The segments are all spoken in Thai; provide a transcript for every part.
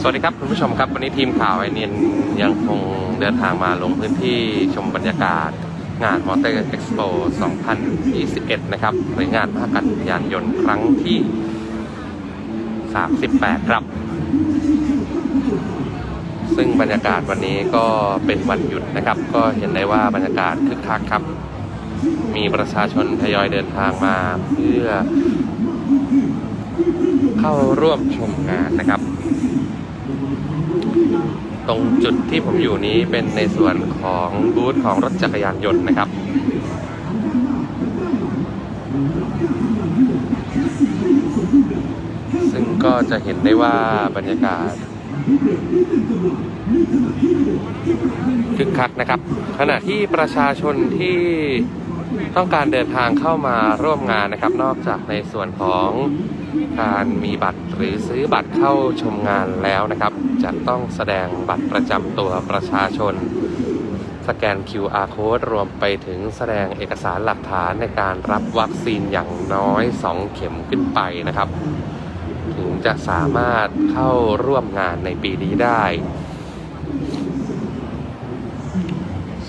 สวัสดีครับคุณผู้ชมครับวันนี้ทีมข่าวไอเนียนยังคงเดินทางมาลงพื้นที่ชมบรรยากาศ งานมอเตอร์เอ็กซ์โป2021 นะครับหรืองานมหกรรมยานยนต์ครั้งที่ 38 ครับ ซึ่งบรรยากาศวันนี้ก็เป็นวันหยุดนะครับ ก็เห็นได้ว่าบรรยากาศคึกคักครับ มีประชาชนทยอยเดินทางมาเพื่อ เข้าร่วมชมงานนะครับ ตรงจุดที่ผมอยู่นี้เป็นในส่วนของบูธของรถจักรยานยนต์นะครับ ซึ่งก็จะเห็นได้ว่าบรรยากาศคึกคักนะครับ ขณะที่ประชาชนที่ ต้องการเดินทางเข้ามาร่วมงานนะครับ นอกจากในส่วนของการมีบัตรหรือซื้อบัตรเข้าชมงานแล้วนะครับ จะต้องแสดงบัตรประจำตัวประชาชน สแกน QR code รวมไปถึงแสดงเอกสารหลักฐานในการรับวัคซีนอย่างน้อย 2 เข็มขึ้นไปนะครับ ถึงจะสามารถเข้าร่วมงานในปีนี้ได้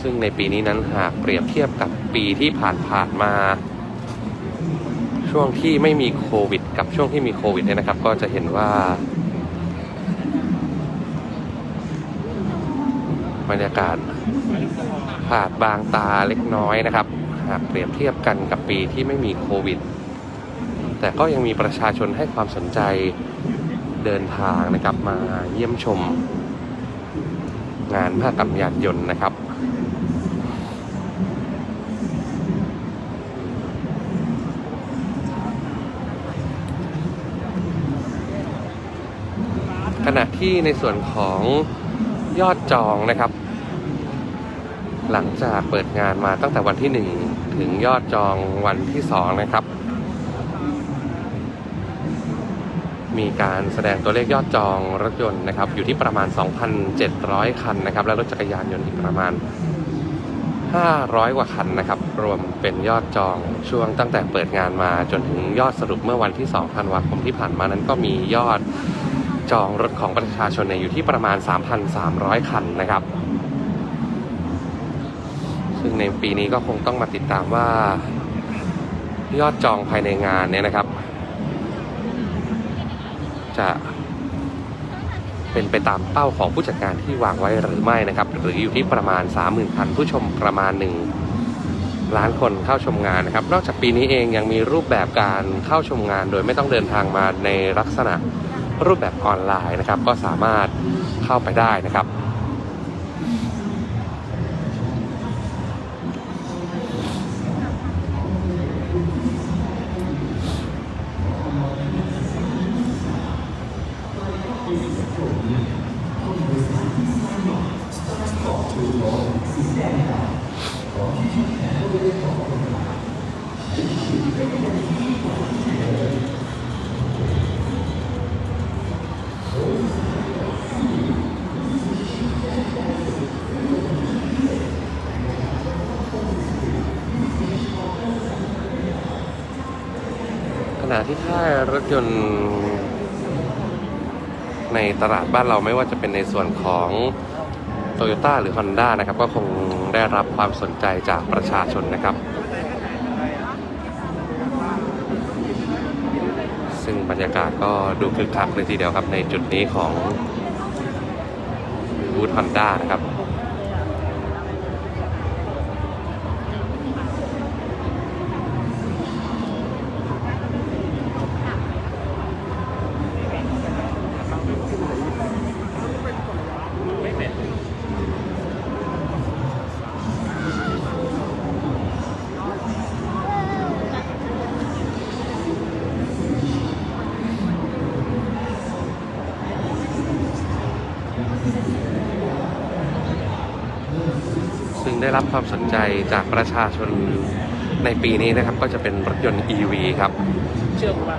ซึ่งในปีนี้นั้นหากเปรียบเทียบกับ ปีที่ผ่านๆมา ช่วงที่ไม่มีโควิด กับช่วงที่มีโควิดเนี่ยนะครับ ก็จะเห็นว่าบรรยากาศผาดบางตาเล็กน้อยนะครับ หากเปรียบเทียบกันกับปีที่ไม่มีโควิด แต่ก็ยังมีประชาชนให้ความสนใจเดินทางนะครับมาเยี่ยมชม งานภาคกรรมยานยนต์นะครับ ขณะที่ในส่วนของยอดจองนะครับ หลังจากเปิดงานมาตั้งแต่วันที่ 1 ถึงยอดจองวันที่ 2 นะครับ มีการแสดงตัวเลขยอดจองรถยนต์นะครับ อยู่ที่ประมาณ 2,700 คันนะครับ และรถจักรยานยนต์อีกประมาณ 500 กว่าคันนะครับ รวมเป็นยอดจองช่วงตั้งแต่เปิดงานมาจนถึงยอดสรุปเมื่อวันที่2ธันวาคมที่ผ่านมานั้นก็มียอด จองรถของประชาชนเนี่ยอยู่ที่ประมาณ 3,300 คันนะครับ ซึ่งในปีนี้ก็คงต้องมาติดตามว่ายอดจองภายในงานเนี่ยนะครับ จะเป็นไปตามเป้าของผู้จัดการที่วางไว้หรือไม่นะครับ หรืออยู่ที่ประมาณ 30,000คันผู้ชมประมาณ1ล้านคนเข้าชมงานนะครับ นอกจากปีนี้เองยังมีรูปแบบการเข้าชมงาน โดยไม่ต้องเดินทางมาในลักษณะ รูปแบบออนไลน์นะครับ ก็สามารถเข้าไปได้นะครับ ณะที่ถ้ารถยนต์ในตลาดบ้านเราไม่ว่าจะเป็นในส่วนของโตโยต้าหรือ Honda นะครับ ก็คงได้รับความสนใจจากประชาชนนะครับ ซึ่งบรรยากาศก็ดูคึกคักเลยทีเดียวครับในจุดนี้ของบูธ Honda นะครับ ซึ่ง ได้รับความสนใจจากประชาชนในปีนี้นะครับ ก็จะเป็นรถยนต์ EV ครับ เชื่อกูป่ะ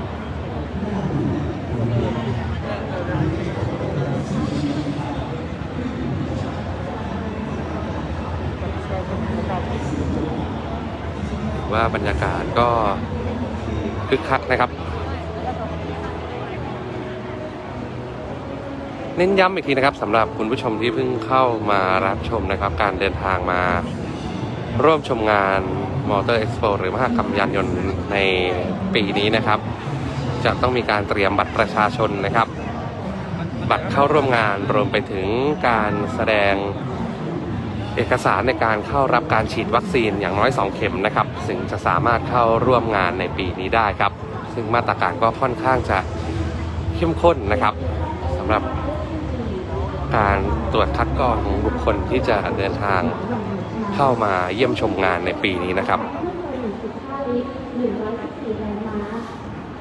ว่าบรรยากาศก็คึกคักนะครับ เน้นย้ำอีกทีนะครับสำหรับคุณผู้ชมที่เพิ่งเข้ามารับชมนะครับ การเดินทางมาร่วมชมงานมอเตอร์เอ็กซ์โปหรือมหกรรมยานยนต์ในปีนี้นะครับ จะต้องมีการเตรียมบัตรประชาชนนะครับ บัตรเข้าร่วมงานรวมไปถึงการแสดงเอกสารในการเข้ารับการฉีดวัคซีนอย่างน้อย 2 เข็มนะครับถึงจะสามารถเข้าร่วมงานในปีนี้ได้ครับ ซึ่งมาตรการก็ค่อนข้างจะเข้มข้นนะครับสำหรับ การตรวจคัดกรองของบุคคลที่จะเดินทางเข้ามาเยี่ยมชมงานในปีนี้นะครับ หนึ่งร้อยสิบสี่แรงม้า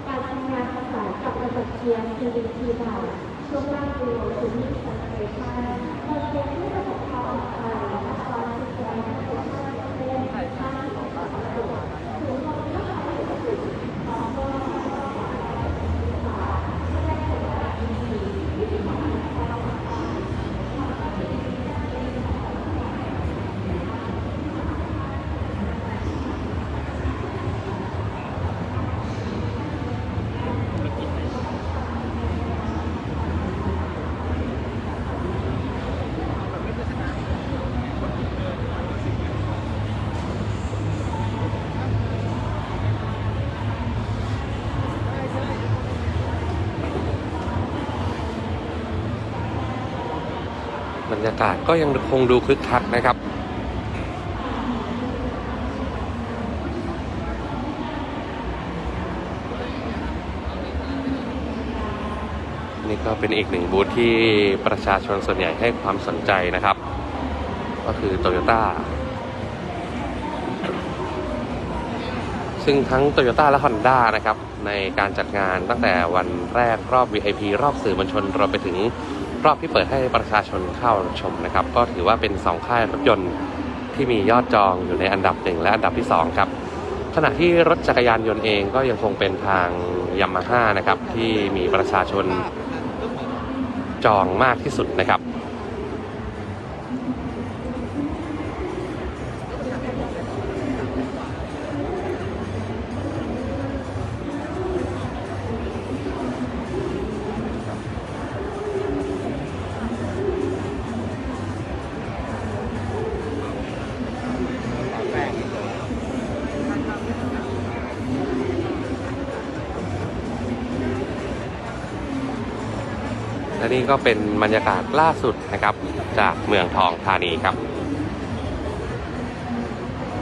การทำงานประสานกับระบบเชียร์ CDC บาร์ช่วงล่างดูถึงมิสเตชันโดยเป็นผู้ประกอบการไทยและความสุขใจและสุขภาพเป็นท่านของประชาชนถึงความที่ขายปกติของก็บร รยากาศก็ยังคงดูคึกคักนะครับนี่ก็เป็นอีกหนึ่งบูธที่ประชาชนส่วนใหญ่ให้ความสนใจนะครับ ก็คือโตโยต้าซึ่งทั้ง Toyota และ Honda นะครับ ในการจัดงานตั้งแต่วันแรกรอบ VIP รอบสื่อมวลชนรวมไปถึง รอบที่เปิดให้ประชาชนเข้าชมนะครับ ก็ถือว่าเป็น 2 ค่ายรถยนต์ที่มียอดจองอยู่ในอันดับ 1 และอันดับที่ 2 ครับ ขณะที่รถจักรยานยนต์เองก็ยังคงเป็นทางยามาฮ่านะครับที่มีประชาชนจองมากที่สุดนะครับ และนี่ก็เป็นบรรยากาศล่าสุดนะครับ จากเมืองทองธานีครับ